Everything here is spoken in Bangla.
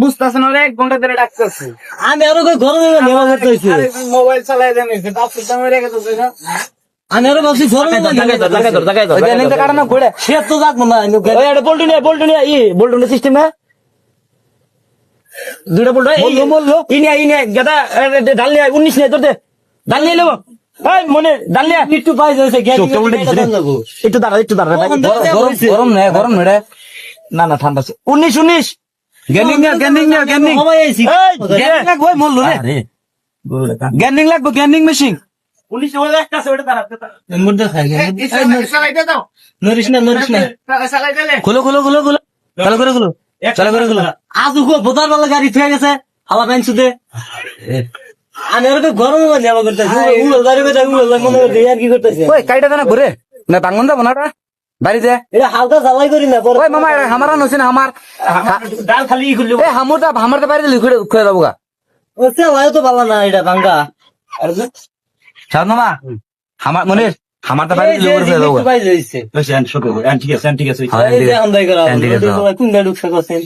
বুঝতেছেন ওরা এক ঘণ্টা ধরে ডাকতেছে। আমি আরও ঘরে যাবে নেওয়া করতে হইছে মোবাইল চালাই দেন তারপর তুমি রেখে দিতেছে আমি আরও ভাবছি ঘরে যাবে ঘুরে সে তো যাক না আমি বল্টু নিয়ে বল্টু নিয়ে ই বল্টু নিয়ে সিস্টেমে দুটা বল্টু ই নিয়ে ই নিয়ে গেদা ডাল নিয়ে উনিশ নিয়ে তোর দে। ডাল নিয়ে নেব মনে ডাল নিয়ে। একটু পাই যাইছে চোখ কেমন দেখছিস রে? একটু দাঁড়া একটু দাঁড়া গরম গরম নেই গরম না না ঠান্ডা উনিশ উনিশ। গ্যানিং না গ্যানিং না গ্যানিং সবাই আইছি এই গ্যানিং লাগবে মল্লু রে গ্যানিং লাগবে গ্যানিং মেশিন একটা আছে ওটা নরিস না নরিস না খুলো খুলো খুলো খুলো চালু করে খুলো চালু করে খুলো আজ উকো বোতার বালা গাড়ি থুয়ে গেছে হালা সুদে আমি আরও কই ঘরে যাবে নেওয়া করতে উড়ো গাড়ি বেটা উড়ো মনে করতে আর কি করতেছে ওই কাইটা দেনা ঘুরে না বাঙ্গন যাব না ওটা বাড়িতে এটা হালকা জ্বালাই করি না ওই মামা এটা হামারা নছিন আমার ডাল খালি ই খুললি। এ হামুরটা হামারটা বাইরে লিখে খুলে যাব গা ও চালাই তো ভালো না এটা ভাঙ্গা সাদ মামা হামার মনে হামারটা বাইরে এই যে লিখে খুলে যাব একটু পাই যাইছে ঠিক আছে ঠিক আছে হ্যাঁ, এই যে আমদাই করা। কোন ঢুকছে করছেন